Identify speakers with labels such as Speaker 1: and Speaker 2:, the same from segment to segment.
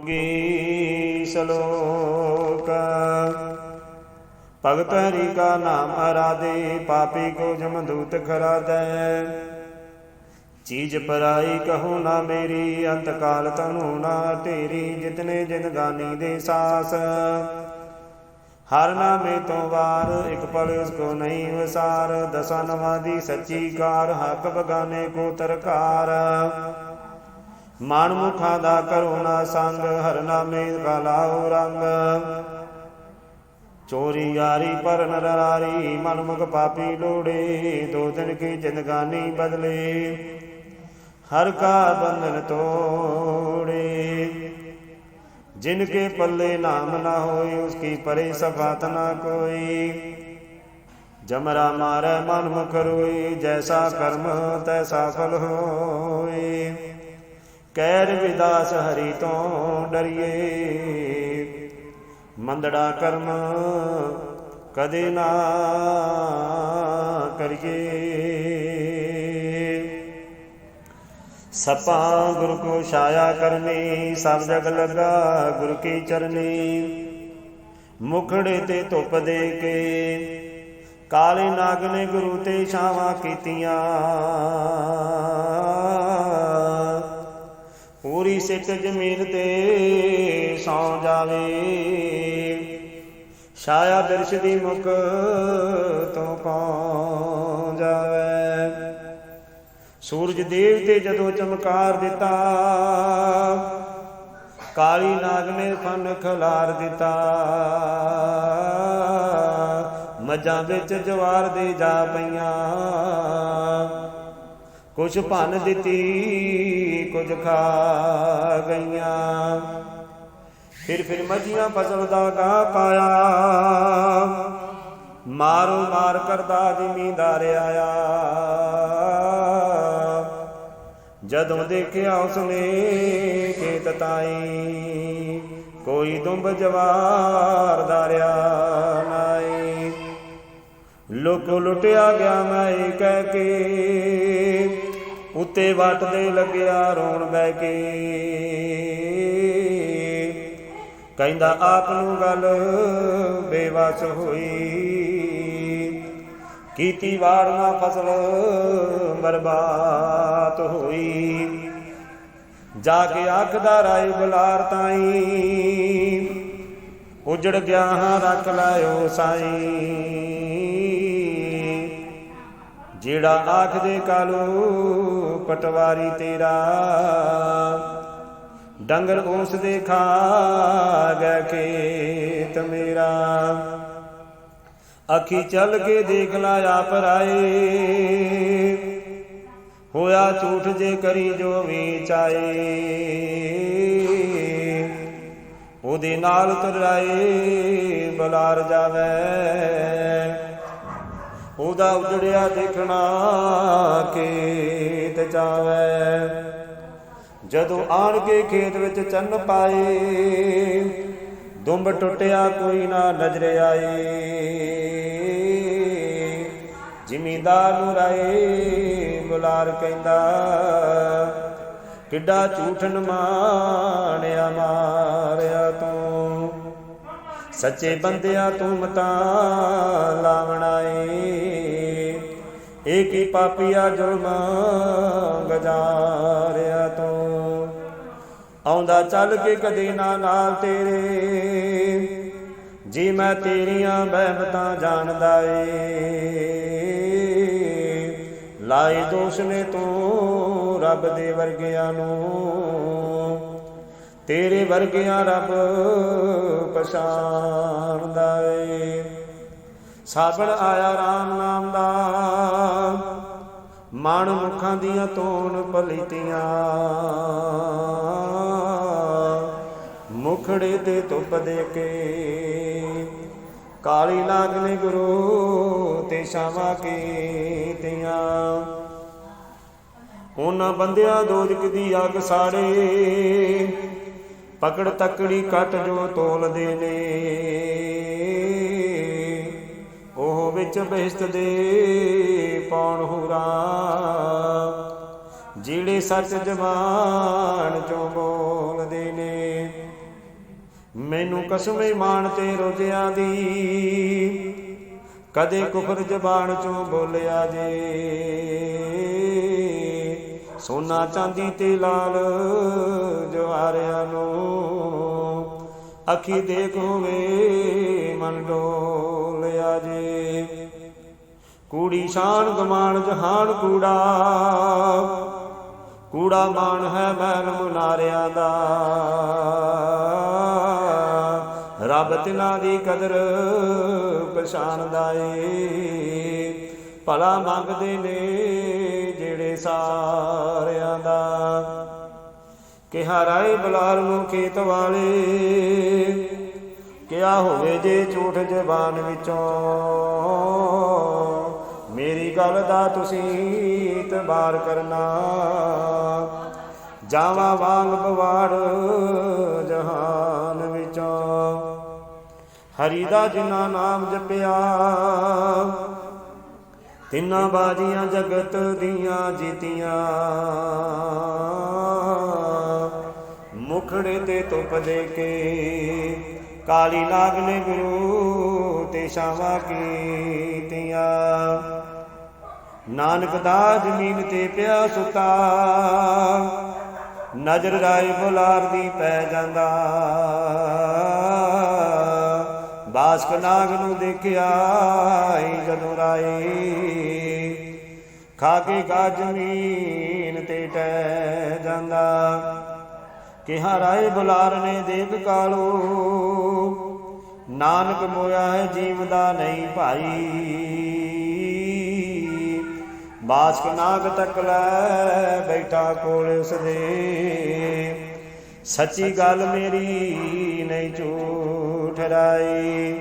Speaker 1: ਤੁਗੀ ਸਲੋਕ। ਭਗਤ ਹਰੀ ਕਾ ਨਾਮ ਅਰਾਧੇ ਪਾਪੀ ਕੋ ਜਮ ਦੂਤ ਖਰਾਦੈ ਚੀਜ ਪਰਾਈ ਕਹੋ ਨਾ ਮੇਰੀ, ਅੰਤ ਕਾਲ ਤਨੂ ਨਾ ਤੇਰੀ, ਜਿਤਨੇ ਜਿੰਦਗਾਨੀ ਦੇ ਸਾਸ। ਹਰ ਨਾਮੇ ਤੋਂ ਵਾਰ, ਇੱਕ ਪਲ ਉਸ ਕੋ ਨਹੀਂ ਵਿਸਾਰ। ਦਸਾਂ ਨਵਾਂ ਦੀ ਸੱਚੀ ਕਾਰ, ਹੱਕ ਬਗਾਨੇ ਕੋ ਤਰਕਾਰ। ਮਨ ਮੁਠਾ ਦਾ ਕਰੁਣਾ ਸੰਗ ਹਰਨਾ ਮੇਦ ਕਲਾਉ ਰੰਗ। ਚੋਰੀ, ਯਾਰੀ ਪਰ ਰਾਰੀ ਮਨ ਮੁਖ ਪਾਪੀ ਲੋੜੇ, ਦੋ ਦਿਨ ਕੀ ਜਿੰਦਗਾਨੀ ਬਦਲੇ। ਹਰ ਕਾ ਬੰਧਨ ਤੋੜੇ। ਜਿਨ ਕੇ ਪੱਲੇ ਨਾਮ ਨਾ ਹੋਏ ਉਸ ਕੀ ਪਰੇ ਸਫਾਤ ਨਾ ਕੋਈ। ਜਮਰਾ ਮਾਰੇ ਮਨ ਮੁਖ ਰੋਈ, ਜੈਸਾ ਕਰਮ ਤੈਸਾ ਫਲ ਹੋਏ ਕੈਰ ਵਿਦਾਸ ਹਰੀ ਤੋਂ ਡਰੀਏ। ਮੰਦੜਾ ਕਰਮ ਕਦੇ ਨਾ ਕਰੀਏ। ਸਪਾ ਗੁਰ ਕੋ ਛਾਇਆ ਕਰਨੀ, ਸਭ ਜਗ ਲਗਾ ਗੁਰ ਕੀ ਚਰਨੀ। ਮੁਖੜੇ ਤੇ ਧੁੱਪ ਦੇ ਕੇ ਕਾਲੇ ਨਾਗ ਨੇ ਗੁਰੂ ਤੇ ਛਾਵਾਂ ਕੀਤੀਆਂ। ਪੂਰੀ ਸਿੱਖ ਜ਼ਮੀਨ ਤੇ ਸੌ ਜਾਵੇ। ਛਾਇਆ ਬਿਰਸ਼ ਦੀ ਮੁਖ ਤੋਂ ਕੌਣ ਜਾਵੇ? ਸੂਰਜ ਦੇਵ ਤੇ ਜਦੋਂ ਚਮਕਾਰ ਦਿੱਤਾ, ਕਾਲੀ ਨਾਗ ਨੇ ਫਨ ਖਲਾਰ ਦਿੱਤਾ। ਮੱਝਾਂ ਵਿੱਚ ਜਵਾਰ ਦੇ ਜਾ ਪਈਆਂ। ਕੁਛ ਭੰਨ ਦਿੱਤੀ ਕੁਝ ਖਾ ਗਈਆਂ। ਫਿਰ ਫਿਰ ਮੱਝੀਆਂ ਫਸਲ ਦਾ ਗਾ ਪਾਇਆ। ਮਾਰੋ ਮਾਰ ਕਰਦਾ ਜ਼ਿਮੀਂਦਾਰ ਆਇਆ। ਜਦੋਂ ਦੇਖਿਆ ਉਸਨੇ ਖੇਤ ਤਾਈ, ਕੋਈ ਦੁੰਬ ਜਵਾਰ ਧਾਰਿਆ ਨਾਈ। ਲੋਕ ਲੁੱਟਿਆ ਗਿਆ ਮੈਂ ਕਹਿ ਕੇ ਉੱਤੇ ਵੱਟ ਦੇ ਲੱਗਿਆ ਰੋਣ ਬੈ ਕੇ। ਕਹਿੰਦਾ, ਆਪ ਨੂੰ ਗੱਲ ਬੇਵਸ ਹੋਈ। ਕੀਤੀ ਵਾਰ ਨਾ ਫਸਲ, ਬਰਬਾਦ ਹੋਈ। ਜਾ ਕੇ ਆਖਦਾ ਰਾਏ ਬੁਲਾਰ ਤਾਈ। ਉਜੜ ਗਿਆ ਹਾਂ ਰੱਖ ਲਾਇਓ ਸਾਈ। ਜਿਹੜਾ ਆਖਦੇ ਕਾਲੂ, ਪਟਵਾਰੀ ਤੇਰਾ। ਡੰਗਰ ਉਸ ਦੇ ਖਾ ਗਏ ਖੇਤ ਮੇਰਾ। ਅੱਖੀ ਚੱਲ ਕੇ ਦੇਖ ਲਾ ਆਪ ਰਾਏ। ਹੋਇਆ ਝੂਠ ਜੇ ਕਰੀ ਜੋ ਵੀ ਉਹਦੇ ਨਾਲ ਤੁਰਾਏ ਬਲਾਰ ਜਾਵੇ। ਉਹਦਾ ਉਜੜਿਆ ਦੇਖਣਾ ਖੇਤ ਜਾਵੇ। ਜਦੋਂ ਆਣ ਕੇ ਖੇਤ ਵਿੱਚ ਚੰਨ ਪਾਏ, ਦੁੰਬ ਟੁੱਟਿਆ ਕੋਈ ਨਾ ਨਜ਼ਰ ਆਏ। ਜ਼ਿਮੀਂਦਾਰ ਨੂੰ ਰਾਏ ਬੁਲਾਰ ਕਹਿੰਦਾ, ਕਿੱਡਾ ਝੂਠਨ ਮਾਣਿਆ ਮਾਰਿਆ ਤੂੰ। ਸੱਚੇ ਬੰਦਿਆ ਤੂੰ ਮਤਾਂ ਲਾਵਣਾ ਏ ਕੀ ਪਾਪੀਆ ਜ਼ੁਲਮ ਗਜਾਰਿਆ ਤੂੰ। ਆਉਂਦਾ ਚੱਲ ਕੇ ਕਦੇ ਨਾ ਨਾਲ ਤੇਰੇ। ਜੀ ਮੈਂ ਤੇਰੀਆਂ ਬਹਿਮਤਾਂ ਜਾਣਦਾ ਏ। ਲਾਏ ਦੋਸ਼ ਨੇ ਤੂੰ ਰੱਬ ਦੇ ਵਰਗਿਆਂ ਨੂੰ। ਤੇਰੇ ਵਰਗਿਆਂ ਰੱਬ ਪਛਾਣਦਾ ਏ ਸਾਬਣ ਆਇਆ RAM ਨਾਮ ਦਾ ਮਨ ਮੁਖਾਂ ਦੀਆਂ ਤੋਨ ਪਲੀਤੀਆਂ। ਮੁਖੜੇ ਤੇ ਧੁੱਪ ਦੇ ਕੇ ਕਾਲੀ ਲਾਗਨੇ ਗੁਰੂ ਤੇ ਸ਼ਾਮਾ ਕੀਤੀਆਂ। ਉਹਨਾਂ ਬੰਦਿਆਂ ਦੋਜਕ ਦੀ ਅੱਗ ਸਾੜੇ ਪਕੜ ਤਕੜੀ ਕੱਟ ਜੋ ਤੋਲਦੇ ਨੇ। ਉਹ ਵਿੱਚ ਬਹਿਸ਼ਤ ਦੇ ਪੌਣ ਹੂਰਾ, ਜਿਹੜੇ ਸੱਚ ਜ਼ਬਾਨ ਚੋਂ ਬੋਲਦੇ ਨੇ। ਮੈਨੂੰ ਕਸਮੇ ਮਾਣ ਤੇ ਰੋਜ਼ਿਆਂ ਦੀ, ਕਦੇ ਕੁਫਰ ਜ਼ਬਾਨ ਚੋਂ ਬੋਲਿਆ ਜੇ। ਸੋਨਾ ਚਾਂਦੀ ਤੇ ਲਾਲ ਜਵਾਰਿਆਂ ਨੂੰ। ਅੱਖੀ ਦੇਖ ਹੋਵੇ ਮਨ ਡੋਲਿਆ ਜੇ। ਕੂੜੀ ਸ਼ਾਨ ਗਮਾਨ ਜਹਾਨ ਕੂੜਾ। ਕੂੜਾ ਮਾਨ ਹੈ ਮੈਲ ਮੁਨਾਰਿਆਂ ਦਾ। ਰੱਬ ਤਿਨਾਂ ਦੀ ਕਦਰ ਪਛਾਣਦਾ ਏ। ਭਲਾ ਮੰਗਦੇ ਨੇ ਸਾਰਿਆਂ ਦਾ। ਕਿਹਾ, ਰਾਏ ਬਲਾਲ ਨੂੰ ਖੇਤ ਵਾਲੇ ਕਿਆ ਹੋਵੇ ਜੇ ਝੂਠ ਜ਼ਬਾਨ ਵਿੱਚੋਂ। ਮੇਰੀ ਗੱਲ ਦਾ ਤੁਸੀਂ ਇਤਬਾਰ ਕਰਨਾ। ਜਾਵਾ ਵਾਂਗ ਬਵਾੜ ਜਹਾਨ ਵਿੱਚੋਂ। ਹਰੀ ਦਾ ਜਿਨਾ ਨਾਮ ਜਪਿਆ ਤਿੰਨਾਂ ਬਾਜੀਆਂ ਜਗਤ ਦੀਆਂ ਜੀਤੀਆਂ। ਮੁਖੜੇ ਤੇ ਧੁੱਪ ਦੇ ਕੇ ਕਾਲੀ ਨਾਗ ਗੁਰੂ ਤੇ ਸ਼ਾਵਾ ਕੀਤੀਆਂ। ਨਾਨਕ ਦਾ ਜ਼ਮੀਨ ਤੇ ਪਿਆ ਸੁਤਾ। ਨਜ਼ਰ ਰਾਏ ਬੁਲਾਰ ਦੀ ਪੈ ਜਾਂਦਾ। ਬਾਸਕ ਨਾਗ ਨੂੰ ਦੇਖਿਆ ਜਦੋਂ ਰਾਏ। ਖਾ ਕੇ ਗਾ ਜ਼ਮੀਨ ਤੇ ਟਹਿ ਜਾਂਦਾ। ਕਿਹਾ, ਰਾਏ ਬੁਲਾਰ ਨੇ ਦੇਖ ਕਾਲੋ। ਨਾਨਕ ਮੋਇਆ ਹੈ ਜੀਵ ਦਾ ਨਹੀਂ ਭਾਈ। ਬਾਸਕ ਨਾਗ ਤੱਕ ਲੈ ਬੈਠਾ ਕੋਲ ਉਸ ਦੇ ਸੱਚੀ ਗੱਲ ਮੇਰੀ ਨਹੀਂ ਝੂਠ ਰਾਈ।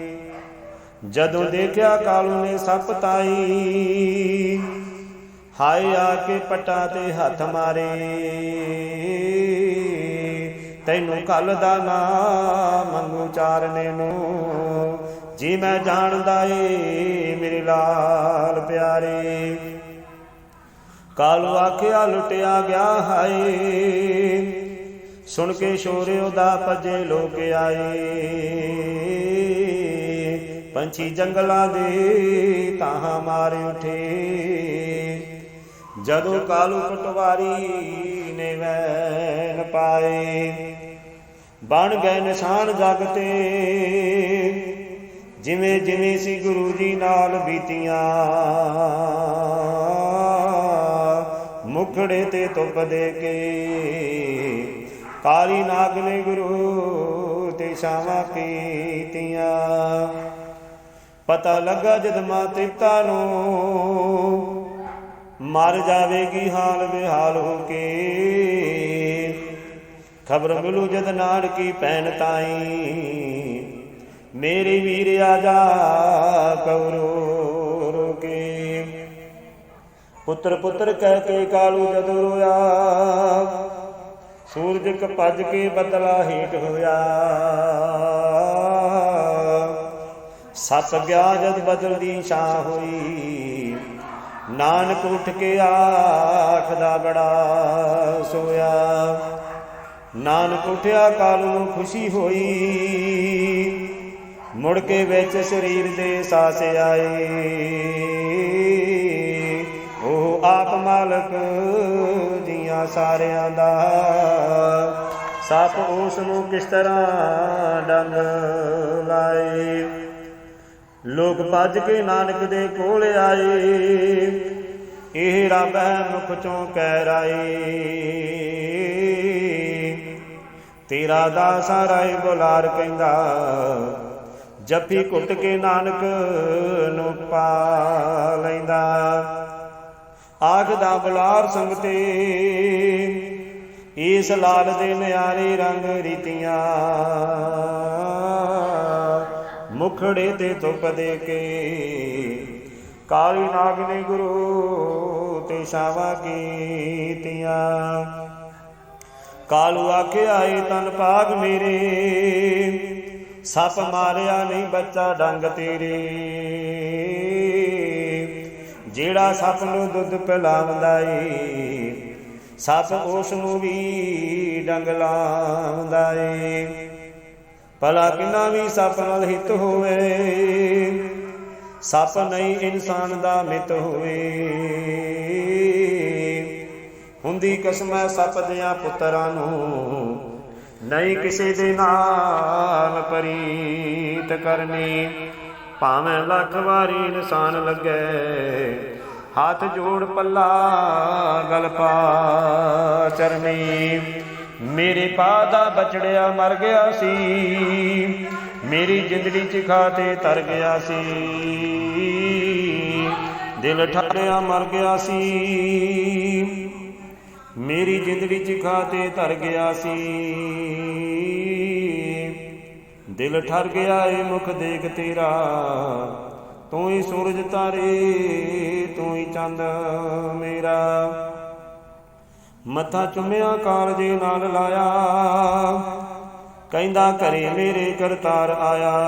Speaker 1: ਜਦੋਂ ਦੇਖਿਆ ਕਾਲੂ ਨੇ ਸੱਪ ਤਾਈ ਹਾਏ ਆ ਕੇ ਪਟਾ ਤੇ ਹੱਥ ਮਾਰੇ। ਤੈਨੂੰ ਕੱਲ ਦਾ ਨਾ ਮੰਗੂ ਚਾਰਨੇ ਨੂੰ। ਜੀ ਮੈਂ ਜਾਣਦਾ ਏ ਮੇਰੇ ਲਾਲ ਪਿਆਰੇ। ਕਾਲੂ ਆਖਿਆ ਲੁੱਟਿਆ ਗਿਆ ਹਾਏ। ਸੁਣ ਕੇ ਸ਼ੋਰੇ ਦਾ ਭਜੇ ਲੋਕ ਆਏ। ਪੰਛੀ ਜੰਗਲਾਂ ਦੇ ਤਾਹਾਂ ਮਾਰੇ ਉਠੇ। ਜਦੋਂ ਕਾਲੂ ਪਟਵਾਰੀ ਨੇ ਵੈਨ ਪਾਏ, ਬਣ ਗਏ ਨਿਸ਼ਾਨ ਜਗ ਤੇ। ਜਿਵੇਂ ਜਿਵੇਂ ਸੀ ਗੁਰੂ ਜੀ ਨਾਲ ਬੀਤੀਆਂ, ਮੁਖੜੇ ਤੇ ਧੁੱਪ ਦੇ ਕੇ ਕਾਲੀ ਨਾਗ ਨੇ ਗੁਰੂ ਤੇ ਸ਼ਾਵਾ ਕੀਤੀਆਂ। ਪਤਾ ਲੱਗਾ ਜਦ ਮਾਂ ਤ੍ਰਿਪਤਾ ਨੂੰ ਮਰ ਜਾਵੇਗੀ, ਹਾਲ ਬਿਹਾਲ ਹੋ ਕੇ। ਖਬਰ ਮਿਲੂ ਜਦ ਨਾਨਕੀ ਪੈਣ ਤਾਈ, ਮੇਰੇ ਵੀਰ ਆ ਜਾ ਕਉਰੋ ਰੋਕੇ। ਪੁੱਤਰ ਪੁੱਤਰ ਕਹਿ ਕੇ ਕਾਲੂ ਜਦ ਰੋਇਆ ਸੂਰਜ ਕ ਭੱਜ ਕੇ ਬਦਲਾ ਹੀਟ ਹੋਇਆ। ਸੱਪ ਗਿਆ ਜਦ ਬਦਲ ਦੀ ਛਾਂ ਹੋਈ, ਨਾਨਕ ਉੱਠ ਕੇ ਆਖਦਾ ਬੜਾ ਸੋਇਆ। ਨਾਨਕ ਉਠਿਆ ਕਾਲ ਨੂੰ ਖੁਸ਼ੀ ਹੋਈ, ਮੁੜ ਕੇ ਵਿੱਚ ਸਰੀਰ ਦੇ ਸਾਸ ਆਏ। ਉਹ ਆਪ ਮਾਲਕ ਦੀਆਂ ਸਾਰਿਆਂ ਦਾ। ਸੱਪ ਉਸ ਨੂੰ ਕਿਸ ਤਰ੍ਹਾਂ ਡੰਗ ਲਾਏ? ਲੋਕ ਭੱਜ ਕੇ ਨਾਨਕ ਦੇ ਕੋਲ ਆਏ। ਇਹ ਰੱਬ ਹੈ ਮੁਖ ਚੋਂ ਕਹਿ ਰਾਏ ਤੇਰਾ ਦਾਸਾ ਰਾਏ ਬੁਲਾਰ ਕਹਿੰਦਾ, ਜੱਫੀ ਕੁੱਟ ਕੇ ਨਾਨਕ ਨੂੰ ਪਾ ਲੈਂਦਾ। ਆਖਦਾ ਬੁਲਾਰ ਸੰਗਤੇ, ਇਸ ਲਾਲ ਦੇ ਨਿਆਰੇ ਰੰਗ ਰੀਤੀਆਂ। ਮੁਖੜੇ ਤੇ ਧੁੱਪ ਦੇ ਕੇ, ਕਾਲੀ ਨਾਗ ਨੇ ਗੁਰੂ ਤੇ ਸ਼ਾਵਾ ਕੀਤੀਆਂ। ਕਾਲੂ ਆਖਿਆ ਏ ਤਨ ਪਾਗ ਮੇਰੇ, ਸੱਪ ਮਾਰਿਆ ਨਹੀਂ ਬੱਚਾ ਡੰਗ ਤੇਰੇ। ਜਿਹੜਾ ਸੱਪ ਨੂੰ ਦੁੱਧ ਪਿਲਾਉਂਦਾ ਏ ਸੱਪ ਉਸ ਨੂੰ ਵੀ ਡੰਗ ਲਾਉਂਦਾ ਏ ਭਲਾ ਕਿੰਨਾ ਵੀ ਸੱਪ ਨਾਲ ਹਿੱਤ ਹੋਵੇ, ਸੱਪ ਨਹੀਂ ਇਨਸਾਨ ਦਾ ਮਿੱਤ ਹੋਵੇ। ਹੁੰਦੀ ਕਸਮ ਹੈ ਸੱਪ ਦਿਆਂ ਪੁੱਤਰਾਂ ਨੂੰ ਨਹੀਂ ਕਿਸੇ ਦੇ ਨਾਲ ਪਰੀਤ ਕਰਨੀ। ਭਾਵੇਂ ਲੱਖ ਵਾਰੀ ਇਨਸਾਨ ਲੱਗੇ, ਹੱਥ ਜੋੜ ਪੱਲਾ, ਗਲ ਪਾ ਚਰਨੀ। ਮੇਰੇ ਪਾਦਾ ਬਚੜਿਆ ਮਰ ਗਿਆ ਸੀ, ਮੇਰੀ ਜਿੰਦੜੀ ਚ ਖਾਤੇ ਤਰ ਗਿਆ ਸੀ। ਦਿਲ ਠਾੜਿਆ ਮਰ ਗਿਆ ਸੀ, ਮੇਰੀ ਜਿੰਦੜੀ ਚ ਖਾਤੇ ਤਰ ਗਿਆ ਸੀ। ਦਿਲ ਠਰ ਗਿਆ ਏ ਮੁਖ ਦੇਖ ਤੇਰਾ। ਤੂੰ ਹੀ ਸੂਰਜ ਤਾਰੇ, ਤੂੰ ਹੀ ਚੰਦ ਮੇਰਾ। ਮੱਥਾ ਚੁੰਮਿਆ ਕਾਲਜੇ ਨਾਲ ਲਾਇਆ। ਕਹਿੰਦਾ ਘਰੇ ਮੇਰੇ ਕਰਤਾਰ ਆਇਆ।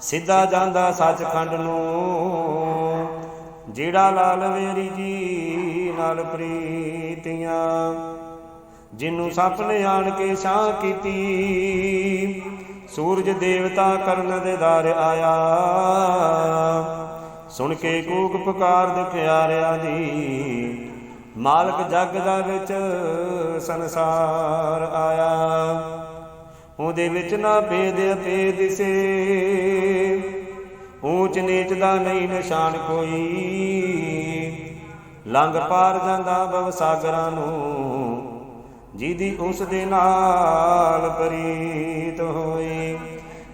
Speaker 1: ਸਿੱਧਾ ਜਾਂਦਾ ਸੱਚਖੰਡ ਨੂੰ। ਜਿਹੜਾ ਲਾਲ ਵੇਰੀ ਜੀ, ਨਾਲ ਪ੍ਰੀਤੀਆਂ। ਜਿਨੂੰ ਸੱਪ ਨੇ ਆਣ ਕੇ ਛਾਂ ਕੀਤੀ। ਸੂਰਜ ਦੇਵਤਾ ਕਰਨ ਦੇ ਦਰ ਆਇਆ। ਸੁਣ ਕੇ ਕੂਕ ਪੁਕਾਰ ਦੁਖਿਆਰਿਆਂ ਦੀ, ਮਾਲਕ ਜਗ ਦਾ ਵਿੱਚ ਸੰਸਾਰ ਆਇਆ। ਉਹਦੇ ਵਿੱਚ ਨਾ ਭੇਦ ਅਪੇ ਦਿਸੇ ਊਚ ਨੀਚ ਦਾ ਨਹੀਂ ਨਿਸ਼ਾਨ ਕੋਈ। ਲੰਘ ਪਾਰ ਜਾਂਦਾ ਬਵ ਨੂੰ। ਜਿਹਦੀ ਉਸ ਦੇ ਨਾਲ ਪ੍ਰੀਤ ਹੋਈ।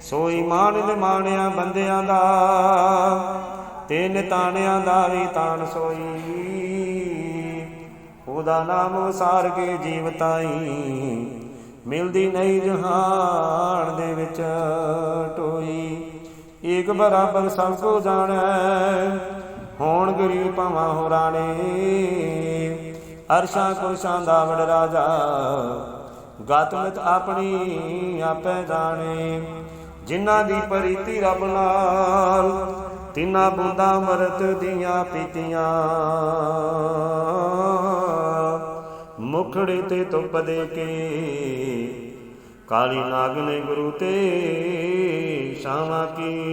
Speaker 1: ਸੋਈ ਮਾਨ ਨਿਮਾਣਿਆ ਬੰਦਿਆਂ ਦਾ, ਤਿੰਨ ਤਾਣਿਆਂ ਦਾ ਵੀ ਤਾਣ ਸੋਈ। ਉਹਦਾ ਨਾਮ ਵਸਾਰ ਕੇ ਜੀਵ ਤਾਈ, ਮਿਲਦੀ ਨਹੀਂ ਜਹਾਨ ਦੇ ਵਿੱਚ ਟੋਈ। ਏਕ ਬਰਾਬਰ ਸਭ ਕੋ ਜਾਣੈ, ਹੋਣ ਗਰੀਬ ਭਾਵਾਂ ਹੋ ਰਾਣੇ। ਅਰਸ਼ਾਂ ਕੁਰਸ਼ਾਂ ਦਾ ਵਡ ਰਾਜਾ ਗਾਤਮਤ ਆਪਣੀ ਆਪੇ ਜਾਣੇ। ਜਿਨ੍ਹਾਂ ਦੀ ਪਰੀਤੀ ਰੱਬ ਨਾਲ, ਤਿੰਨਾ ਬੂੰਦਾਂ ਮਰਤ ਦੀਆਂ ਪੀਤੀਆਂ। ਮੁਖੜੇ ਤੇ ਧੁੱਪ ਦੇ ਕੇ, ਕਾਲੀ ਨਾਗ ਨੇ ਗੁਰੂ ਤੇ ਸ਼ਾਮਾਂ ਕੀਤੀਆਂ।